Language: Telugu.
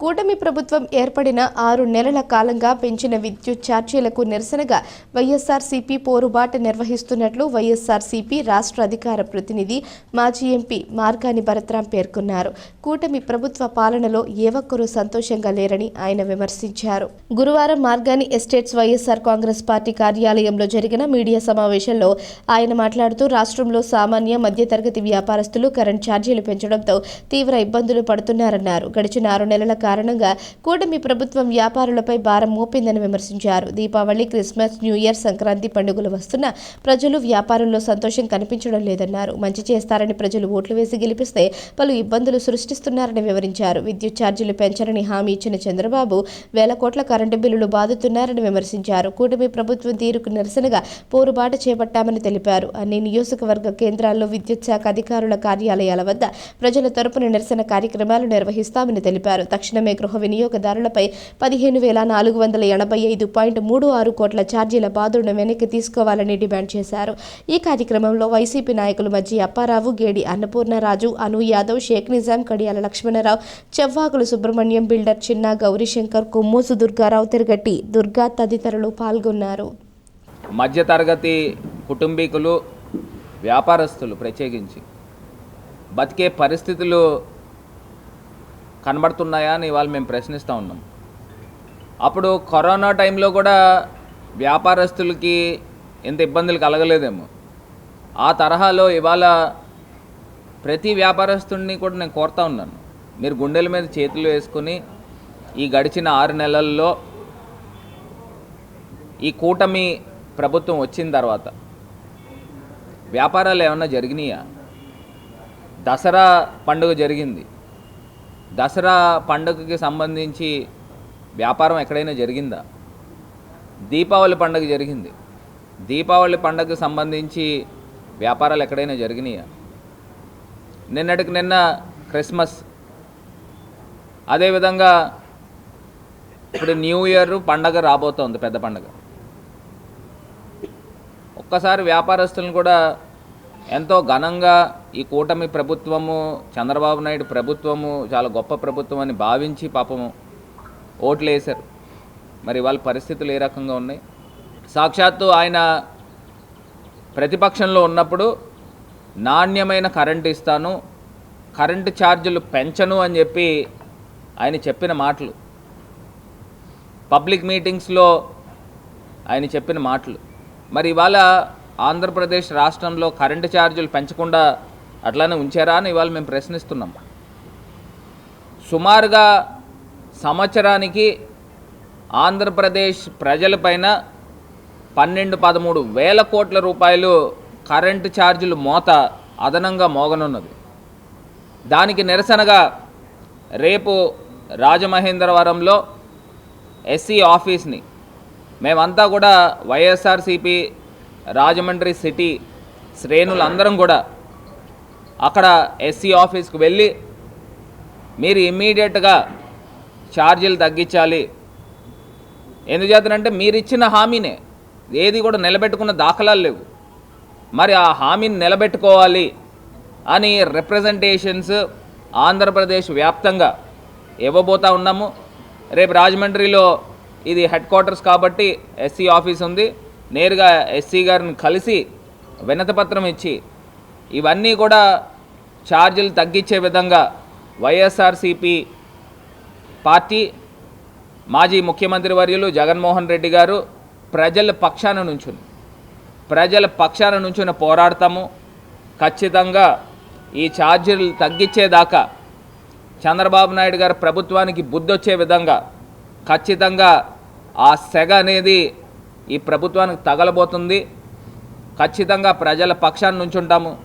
కూటమి ప్రభుత్వం ఏర్పడిన ఆరు నెలల కాలంగా పెంచిన విద్యుత్ ఛార్జీలకు నిరసనగా వైఎస్ఆర్సీపీ పోరుబాట నిర్వహిస్తున్నట్లు వైఎస్ఆర్సీపీ రాష్ట్ర అధికార ప్రతినిధి మాజీ ఎంపీ మార్గాని భరత్రాం పేర్కొన్నారు. కూటమి ప్రభుత్వ పాలనలో ఏ ఒక్కరూ సంతోషంగా లేరని ఆయన విమర్శించారు. గురువారం Margani estates YSR Congress party కార్యాలయంలో జరిగిన మీడియా సమావేశంలో ఆయన మాట్లాడుతూ రాష్ట్రంలో సామాన్య మధ్యతరగతి వ్యాపారస్తులు కరెంట్ ఛార్జీలు పెంచడంతో తీవ్ర ఇబ్బందులు పడుతున్నారన్నారు. గడిచిన ఆరు నెలల కారణంగా కూటమి ప్రభుత్వం వ్యాపారులపై భారం మోపిందని విమర్శించారు. Deepavali Christmas new year Sankranti పండుగలు వస్తున్న ప్రజలు వ్యాపారుల్లో సంతోషం కనిపించడం లేదన్నారు. మంచి చేస్తారని ప్రజలు ఓట్లు వేసి గెలిపిస్తే పలు ఇబ్బందులు సృష్టిస్తున్నారని వివరించారు. విద్యుత్ ఛార్జీలు పెంచరని హామీ ఇచ్చిన చంద్రబాబు వేల కోట్ల కరెంటు బిల్లులు బాదుతున్నారని విమర్శించారు. కూటమి ప్రభుత్వం తీరుకు నిరసనగా పోరుబాట చేపట్టామని తెలిపారు. అన్ని నియోజకవర్గ కేంద్రాల్లో విద్యుత్ శాఖ అధికారుల కార్యాలయాల వద్ద ప్రజల తరపున నిరసన కార్యక్రమాలు నిర్వహిస్తామని తెలిపారు. తక్షణ తక్షణమే గృహ వినియోగదారులపై పదిహేను వేల నాలుగు వందల ఎనభై ఐదు పాయింట్ మూడు ఆరు కోట్ల ఛార్జీల బాధుడును వెనక్కి తీసుకోవాలని డిమాండ్ చేశారు. ఈ కార్యక్రమంలో వైసీపీ నాయకులు మజ్జి అప్పారావు గేడి అన్నపూర్ణరాజు అను యాదవ్ షేక్ నిజాం కడియాల లక్ష్మణరావు చెవ్వాకులు సుబ్రహ్మణ్యం బిల్డర్ చిన్న గౌరీశంకర్ కొమ్మోసు దుర్గారావు తిరగట్టి దుర్గా తదితరులు పాల్గొన్నారు. మధ్యతరగతి కుటుంబీకులు వ్యాపారస్తులు ప్రత్యేకించి బతికే పరిస్థితులు కనబడుతున్నాయా అని ఇవాళ మేము ప్రశ్నిస్తూ ఉన్నాం. అప్పుడు కరోనా టైంలో కూడా వ్యాపారస్తులకి ఇంత ఇబ్బందులు కలగలేదేమో. ఆ తరహాలో ఇవాళ ప్రతి వ్యాపారస్తుడిని కూడా నేను కోరుతా ఉన్నాను. మీరు గుండెల మీద చేతులు వేసుకొని ఈ గడిచిన ఆరు నెలల్లో ఈ కూటమి ప్రభుత్వం వచ్చిన తర్వాత వ్యాపారాలు ఏమన్నా జరిగినాయా? దసరా పండుగ జరిగింది. దసరా పండుగకి సంబంధించి వ్యాపారం ఎక్కడైనా జరిగిందా? దీపావళి పండుగ జరిగింది. దీపావళి పండుగకి సంబంధించి వ్యాపారాలు ఎక్కడైనా జరిగినాయా? నిన్నటికి నిన్న క్రిస్మస్. అదేవిధంగా ఇప్పుడు న్యూ ఇయర్ పండగ రాబోతోంది పెద్ద పండగ. ఒక్కసారి వ్యాపారస్తులను కూడా ఎంతో ఘనంగా ఈ కూటమి ప్రభుత్వము చంద్రబాబు నాయుడు ప్రభుత్వము చాలా గొప్ప ప్రభుత్వం అని భావించి పాపము ఓట్లు వేశారు. మరి వాళ్ళ పరిస్థితులు ఏ రకంగా ఉన్నాయి? సాక్షాత్తు ఆయన ప్రతిపక్షంలో ఉన్నప్పుడు నాణ్యమైన కరెంటు ఇస్తాను కరెంటు ఛార్జీలు పెంచను అని చెప్పి ఆయన చెప్పిన మాటలు. పబ్లిక్ మీటింగ్స్లో ఆయన చెప్పిన మాటలు. మరి ఇవాళ ఆంధ్రప్రదేశ్ రాష్ట్రంలో కరెంటు ఛార్జీలు పెంచకుండా అట్లానే ఉంచారా అని ఇవాళ మేము ప్రశ్నిస్తున్నాం. సుమారుగా సంవత్సరానికి ఆంధ్రప్రదేశ్ ప్రజలపైన పన్నెండు పదమూడు వేల కోట్ల రూపాయలు కరెంటు ఛార్జీలు మోత అదనంగా మోగనున్నది. దానికి నిరసనగా రేపు రాజమహేంద్రవరంలో ఎస్సీ ఆఫీస్ని మేమంతా కూడా వైఎస్ఆర్సిపి రాజమండ్రి సిటీ శ్రేణులందరం కూడా అక్కడ ఎస్సీ ఆఫీస్కి వెళ్ళి మీరు ఇమ్మీడియట్గా ఛార్జీలు తగ్గించాలి. ఎందుచేతనంటే మీరు ఇచ్చిన హామీనే. ఏది కూడా నిలబెట్టుకున్న దాఖలాలు లేవు. మరి ఆ హామీని నిలబెట్టుకోవాలి అని రిప్రజెంటేషన్స్ ఆంధ్రప్రదేశ్ వ్యాప్తంగా ఇవ్వబోతా ఉన్నాము. రేపు రాజమండ్రిలో ఇది హెడ్ క్వార్టర్స్ కాబట్టి ఎస్సీ ఆఫీస్ ఉంది. నేరుగా ఎస్సీ గారిని కలిసి వినతపత్రం ఇచ్చి ఇవన్నీ కూడా ఛార్జీలు తగ్గించే విధంగా వైఎస్ఆర్సిపి పార్టీ మాజీ ముఖ్యమంత్రి వర్యులు జగన్మోహన్ రెడ్డి గారు ప్రజల పక్షాన నుంచుని ప్రజల పక్షాన నుంచుని పోరాడతాము. ఖచ్చితంగా ఈ ఛార్జీలు తగ్గించేదాకా చంద్రబాబు నాయుడు గారి ప్రభుత్వానికి బుద్ధి వచ్చే విధంగా ఖచ్చితంగా ఆ సెగ అనేది ఈ ప్రభుత్వానికి తగలబోతుంది. ఖచ్చితంగా ప్రజల పక్షాన్ని నుంచుంటాము.